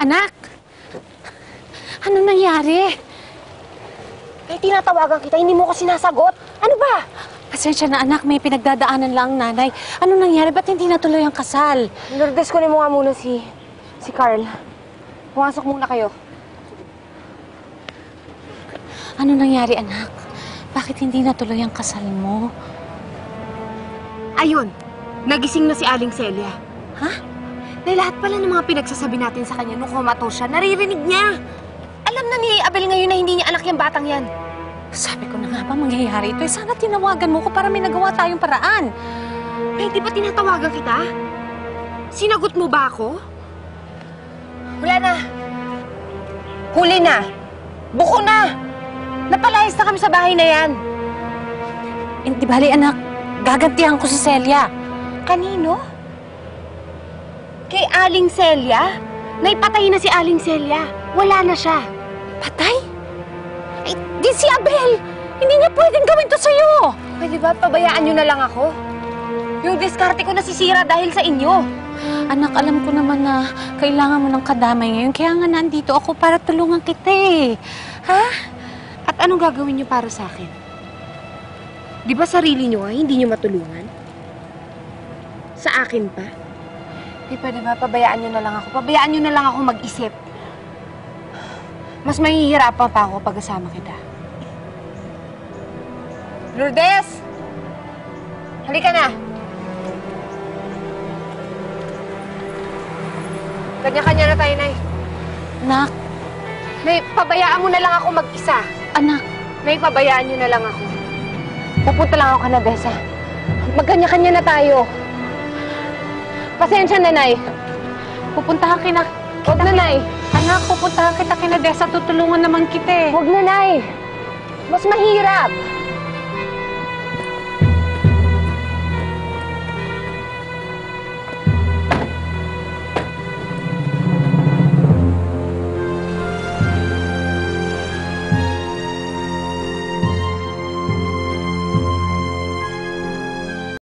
Anak! Anong nangyari? Eh, tinatawagan kita, hindi mo ko sinasagot. Ano ba? Pasensya na anak, may pinagdadaanan lang ang nanay. Anong nangyari? Ba't hindi natuloy ang kasal? Lourdes, kunin mo nga muna si... si Carl. Pumasok muna kayo. Ano nangyari anak? Bakit hindi natuloy ang kasal mo? Ayun, nagising na si Aling Celia. Ha? Na lahat pala ng mga pinagsasabi natin sa kanya nung kumato siya, naririnig niya. Alam na ni Abel ngayon na hindi niya anak yung batang yan. Sabi ko na nga ba mangyayari ito? Eh, sana tinawagan mo ko para may nagawa tayong paraan. Eh, di ba tinatawagan kita? Sinagot mo ba ako? Wala na. Huli na. Buko na. Napalayas na kami sa bahay na yan. Hindi bali anak, gagantihan ko si Celia. Kanino? Kay Aling Celia? Naipatay na si Aling Celia. Wala na siya. Patay? Eh, di si Abel! Hindi niya pwedeng gawin to sa'yo! Pwede ba pabayaan niyo na lang ako? Yung diskarte ko nasisira dahil sa inyo. Anak, alam ko naman na kailangan mo ng kadamay ngayon. Kaya nga nandito ako para tulungan kita eh. Ha? At anong gagawin niyo para sa akin? Di ba sarili niyo ay hindi niyo matulungan? Sa akin pa? Di pwede ba pabayaan niyo na lang ako? Pabayaan niyo na lang ako mag-isip. Mas mahihirapan pa ako pag kasama kita. Lourdes! Halika na! Kanya-kanya na tayo, Nay. Anak, Nay, pabayaan mo na lang ako mag-isa. anak, Nay, pabayaan niyo na lang ako. Pupunta lang ako Canadesa. Magkanya-kanya na tayo. Pasensya na, Nay. pupuntahan kita. Huwag na, Nay. Anak, pupuntahan kita kina Desa. Tutulungan naman kita eh. Huwag na, Nay. Mas mahirap.